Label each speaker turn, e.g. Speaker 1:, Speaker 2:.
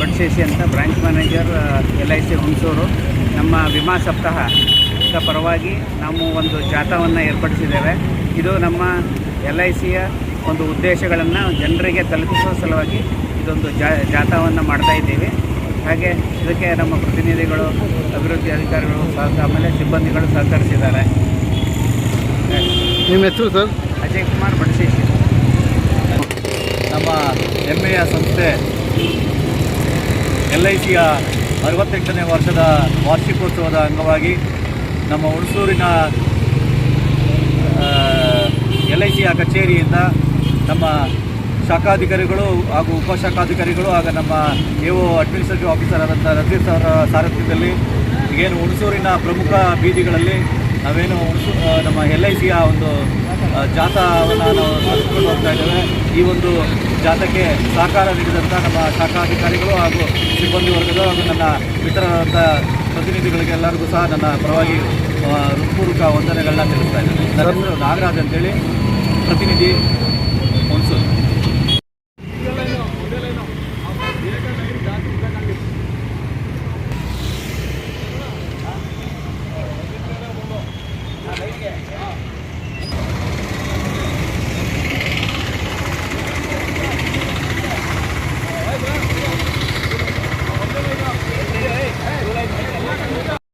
Speaker 1: ಬಡಶೇಷಿ ಅಂತ branch manager L I C Hunsur. ನಮ್ಮ ವಿಮಾ ಸಪ್ತಾಹ ಪರವಾಗಿ ನಾವು ಒಂದು ಜಾಥಾವನ್ನು ಏರ್ಪಡಿಸಿದ್ದೇವೆ. ಇದು ನಮ್ಮ ಎಲ್ ಐ ಸಿಯ ಒಂದು ಉದ್ದೇಶಗಳನ್ನು ಜನರಿಗೆ ತಲುಪಿಸುವ ಸಲುವಾಗಿ ಇದೊಂದು ಜಾ ಜಾಥಾವನ್ನು ಮಾಡ್ತಾ ಇದ್ದೀವಿ. ಹಾಗೆ ಇದಕ್ಕೆ ನಮ್ಮ ಪ್ರತಿನಿಧಿಗಳು ಅಭಿವೃದ್ಧಿ ಅಧಿಕಾರಿಗಳು ಸಹ ಆಮೇಲೆ ಸಿಬ್ಬಂದಿಗಳು ಸಹಕರಿಸಿದ್ದಾರೆ.
Speaker 2: ನಿಮ್ಮ ಹೆಸರು ಸರ್?
Speaker 1: ಅಜಯ್ ಕುಮಾರ್ ಬಡಶೇಷಿ
Speaker 3: ನಮ್ಮ ಹೆಮ್ಮೆಯ ಸಂಸ್ಥೆ ಎಲ್ ಐ ಸಿಯ ಅರವತ್ತೆಂಟನೇ ವರ್ಷದ ವಾರ್ಷಿಕೋತ್ಸವದ ಅಂಗವಾಗಿ ನಮ್ಮ ಹುಣಸೂರಿನ ಎಲ್ ಐ ಸಿಯ ಕಚೇರಿಯಿಂದ ನಮ್ಮ ಶಾಖಾಧಿಕಾರಿಗಳು ಹಾಗೂ ಉಪಶಾಖಾಧಿಕಾರಿಗಳು ಹಾಗೂ ನಮ್ಮ ಎ ಒ ಅಡ್ಮಿನಿಸ್ಟ್ರೇಟಿವ್ ಆಫೀಸರ್ ಆದಂಥ ರಂಜಿತ್ ಅವರ ಸಾರಥ್ಯದಲ್ಲಿ ಏನು ಹುಣಸೂರಿನ ಪ್ರಮುಖ ಬೀದಿಗಳಲ್ಲಿ ನಾವೇನು ಹುಣಸೂ ನಮ್ಮ ಎಲ್ ಐ ಸಿಯ ಒಂದು ಜಾಥಾವನ್ನು ನಾವು ನಡೆಸಿಕೊಂಡು ಹೋಗ್ತಾ ಇದ್ದೇವೆ. ಈ ಒಂದು ಜಾಥಾಕ್ಕೆ ಸಹಕಾರ ನೀಡಿದಂಥ ನಮ್ಮ ಶಾಖಾಧಿಕಾರಿಗಳು ಹಾಗೂ ಸಿಬ್ಬಂದಿ ವರ್ಗದ ಹಾಗೂ ನನ್ನ ಪ್ರತಿನಿಧಿಗಳಿಗೆ ಎಲ್ಲರಿಗೂ ಸಹ ನನ್ನ ಪರವಾಗಿ ಹೃತ್ಪೂರ್ವಕ ವಂದನೆಗಳನ್ನ ತಿಳಿಸ್ತಾ ಇದ್ದೇನೆ. ನನ್ನ ನಾಗರಾಜ್ ಅಂತೇಳಿ. ಪ್ರತಿನಿಧಿ